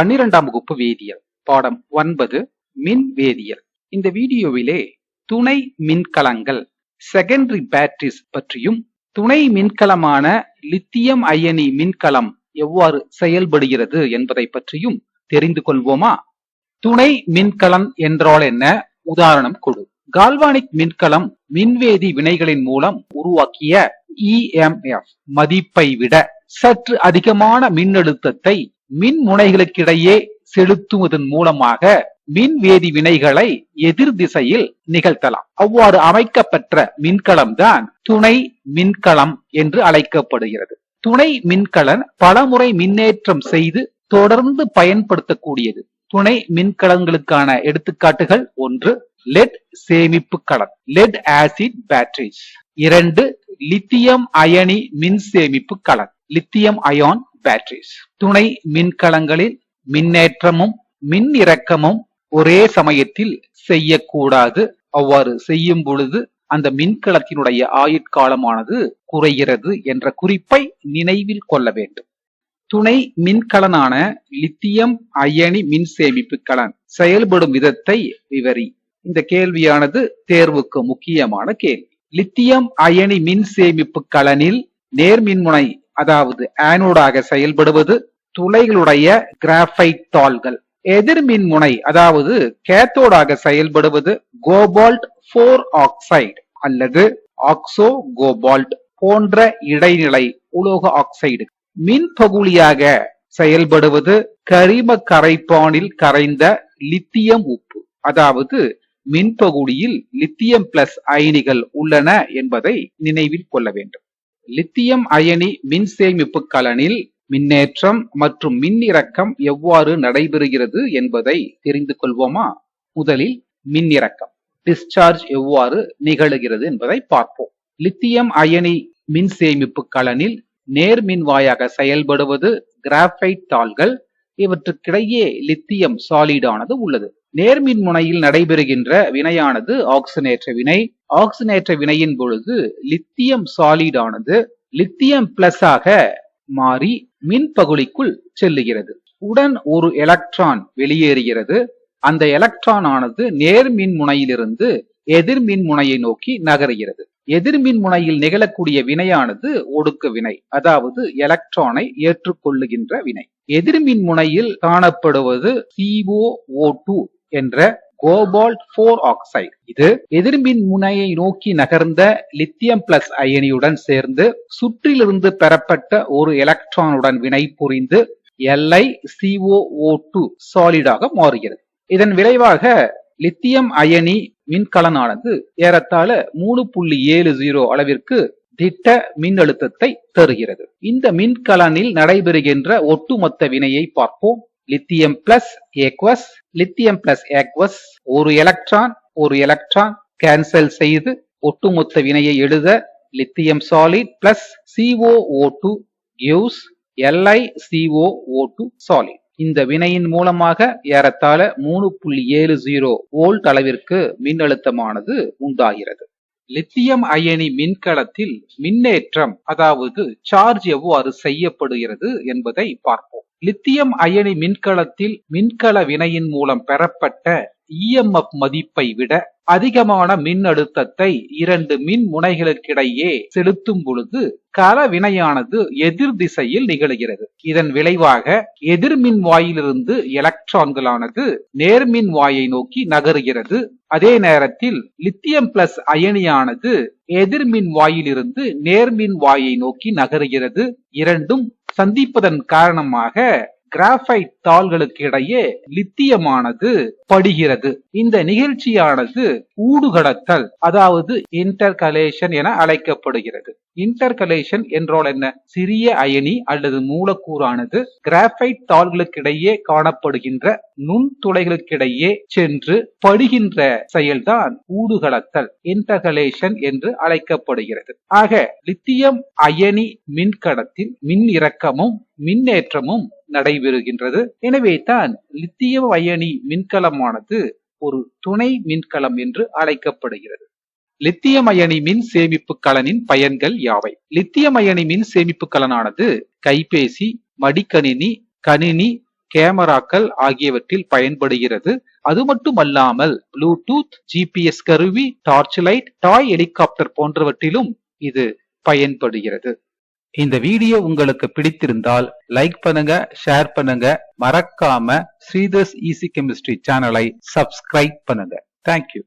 பன்னிரெண்டாம் வகுப்பு வேதியியல் பாடம் ஒன்பது மின் வேதியியல். இந்த வீடியோவிலே துணை மின்கலங்கள் செகண்டரி பேட்டரிஸ் பற்றியும் துணை மின்கலமான லித்தியம் அயனி மின்கலம் எவ்வாறு செயல்படுகிறது என்பதை பற்றியும் தெரிந்து கொள்வோமா? துணை மின்கலம் என்றால் என்ன? உதாரணம் கொடு. கால்வானிக் மின்கலம் மின்வேதி வினைகளின் மூலம் உருவாக்கிய இஎம்எஃப் மதிப்பை விட சற்று அதிகமான மின்னழுத்தத்தை மின் முனைகளுக்கிடையே செலுத்துவதன் மூலமாக மின்வேதி வினைகளை எதிர் திசையில் நிகழ்த்தலாம். அவ்வாறு அமைக்கப்பெற்ற மின்கலம் தான் துணை மின்கலம் என்று அழைக்கப்படுகிறது. துணை மின்கலன் பலமுறை மின்னேற்றம் செய்து தொடர்ந்து பயன்படுத்தக்கூடியது. துணை மின்கலங்களுக்கான எடுத்துக்காட்டுகள் ஒன்று லெட் சேமிப்பு கலன் லெட் ஆசிட் பேட்டரிஸ். இரண்டு லித்தியம் அயனி மின் சேமிப்பு கலன் லித்தியம் அயோன் பேட்டரிஸ் துணை மின்கலங்களில் மின்னேற்றமும் மின் இறக்கமும் ஒரே சமயத்தில் செய்யக்கூடாது. அவ்வாறு செய்யும் பொழுது அந்த மின்கலத்தினுடைய ஆயுட்காலமானது குறைகிறது என்ற குறிப்பை நினைவில் கொள்ள வேண்டும். துணை மின்கலனான லித்தியம் அயனி மின் சேமிப்பு கலன் செயல்படும் விதத்தை விவரி. இந்த கேள்வியானது தேர்வுக்கு முக்கியமான கேள்வி. லித்தியம் அயனி மின் சேமிப்பு கலனில் நேர்மின்முனை அதாவது ஆனோடாக செயல்படுவது துளைகளுடைய கிராஃபைட் தாள்கள். எதிர்மின்முனை அதாவது கேத்தோடாக செயல்படுவது கோபால்ட் போர் ஆக்சைடு அல்லது ஆக்சோ கோபால்ட் போன்ற இடைநிலை உலோக ஆக்சைடு. மின் பகுளியாக செயல்படுவது கரிம கரைப்பானில் கரைந்த லித்தியம் உப்பு. அதாவது மின்பகுடியில் லித்தியம் பிளஸ் அயனிகள் உள்ளன என்பதை நினைவில் கொள்ள வேண்டும். லித்தியம் அயனி மின் சேமிப்பு கலனில் மின்னேற்றம் மற்றும் மின் இறக்கம் எவ்வாறு நடைபெறுகிறது என்பதை தெரிந்து கொள்வோமா? முதலில் மின் இறக்கம். டிஸ்சார்ஜ் எவ்வாறு நிகழுகிறது என்பதை பார்ப்போம். லித்தியம் அயனி மின் சேமிப்பு கலனில் நேர்மின்வாயாக செயல்படுவது கிராஃபைட் தாள்கள் இவற்றுக்கிடையே லித்தியம் சாலிடானது உள்ளது. நேர்மின் முனையில் நடைபெறுகின்ற வினையானது ஆக்சினேற்ற வினை. ஆக்சினேற்ற வினையின் பொழுது லித்தியம் சாலிடானது லித்தியம் பிளஸ் ஆக மாறி மின் பகுதிக்குள் செல்லுகிறது. உடன் ஒரு எலக்ட்ரான் வெளியேறுகிறது. அந்த எலக்ட்ரான் ஆனது நேர்மின் முனையிலிருந்து எதிர்மின் முனையை நோக்கி நகருகிறது. எதிர்மின் முனையில் நிகழக்கூடிய வினையானது ஒடுக்க வினை அதாவது எலக்ட்ரானை ஏற்றுக்கொள்ளுகின்ற வினை. எதிர்மின் முனையில் காணப்படுவது CO2 என்ற கோபால்ட் போர் ஆக்சைடு. இது எதிர்மின் முனையை நோக்கி நகர்ந்த லித்தியம் பிளஸ் அயனியுடன் சேர்ந்து சுற்றிலிருந்து பெறப்பட்ட ஒரு எலக்ட்ரானுடன் வினை புரிந்து எல்ஐ சிஓஓ டூ சாலிடாக மாறுகிறது. இதன் விளைவாக லித்தியம் அயனி மின்கலனானது ஏறத்தாழ மூணு புள்ளி ஏழு ஜீரோ அளவிற்கு திட்ட மின்னழுத்தத்தை தருகிறது. இந்த மின்கலனில் நடைபெறுகின்ற ஒட்டுமொத்த வினையை பார்ப்போம். Lithium plus aqueous lithium plus aqueous ஒரு எலக்ட்ரான் ஒரு எலக்ட்ரான் கேன்சல் செய்து ஒட்டுமொத்த வினையை எழுத lithium solid plus COO two gives LiCO2 solid இந்த வினையின் மூலமாக ஏறத்தாழ மூணு புள்ளி ஏழு ஜீரோ வோல்ட் அளவிற்கு மின்னழுத்தமானது உண்டாகிறது. லித்தியம் அயனி மின்கலத்தில் மின்னேற்றம் அதாவது சார்ஜ் எவ்வாறு செய்யப்படுகிறது என்பதை பார்ப்போம். லித்தியம் அயனி மின்கலத்தில் மின்கல வினையின் மூலம் பெறப்பட்ட இஎம்எஃப் மதிப்பை விட அதிகமான மின் அழுத்தத்தை இரண்டு மின் முனைகளுக்கிடையே செலுத்தும் பொழுது கலவினையானது எதிர் திசையில் நிகழ்கிறது. இதன் விளைவாக எதிர்மின் வாயிலிருந்து எலக்ட்ரான்களானது நேர்மின் வாயை நோக்கி நகருகிறது. அதே நேரத்தில் லித்தியம் பிளஸ் அயனியானது எதிர்மின் வாயிலிருந்து நேர்மின் வாயை நோக்கி நகருகிறது. இரண்டும் சந்திப்பதன் காரணமாக கிராஃபைட் தாள்களுக்கு இடையே லித்தியமானது படுகிறது. இந்த நிகழ்ச்சியானது ஊடுகடத்தல் அதாவது இன்டர்கலேஷன் என அழைக்கப்படுகிறது. இன்டர்கலேஷன் என்றால் என்ன? சிறிய அயனி அல்லது மூலக்கூறானது கிராஃபைட் தாள்களுக்கிடையே காணப்படுகின்ற நுண்துளைகளுக்கிடையே சென்று படுகின்ற செயல்தான் ஊடுகலத்தல் இன்டகலேஷன் என்று அழைக்கப்படுகிறது. ஆக லித்தியம் அயனி மின்கடத்தின் மின் இறக்கமும் மின்னேற்றமும் நடைபெறுகின்றது. எனவே தான் லித்தியம் அயனி மின்கலமானது ஒரு துணை மின்கலம் என்று அழைக்கப்படுகிறது. லித்தியம் அயனி மின் சேமிப்பு கலனின் பயன்கள் யாவை? லித்தியம் அயனி மின் சேமிப்பு கலனானது கைபேசி மடிக்கணினி கணினி கேமராக்கள் ஆகியவற்றில் பயன்படுகிறது. அது மட்டுமல்லாமல் ப்ளூடூத் ஜிபிஎஸ் கருவி டார்ச் லைட் டாய் ஹெலிகாப்டர் போன்றவற்றிலும் இது பயன்படுகிறது. இந்த வீடியோ உங்களுக்கு பிடித்திருந்தால் லைக் பண்ணுங்க ஷேர் பண்ணுங்க. மறக்காம ஸ்ரீதர்ஸ் ஈசி கெமிஸ்ட்ரி சேனலை சப்ஸ்கிரைப் பண்ணுங்க. Thank you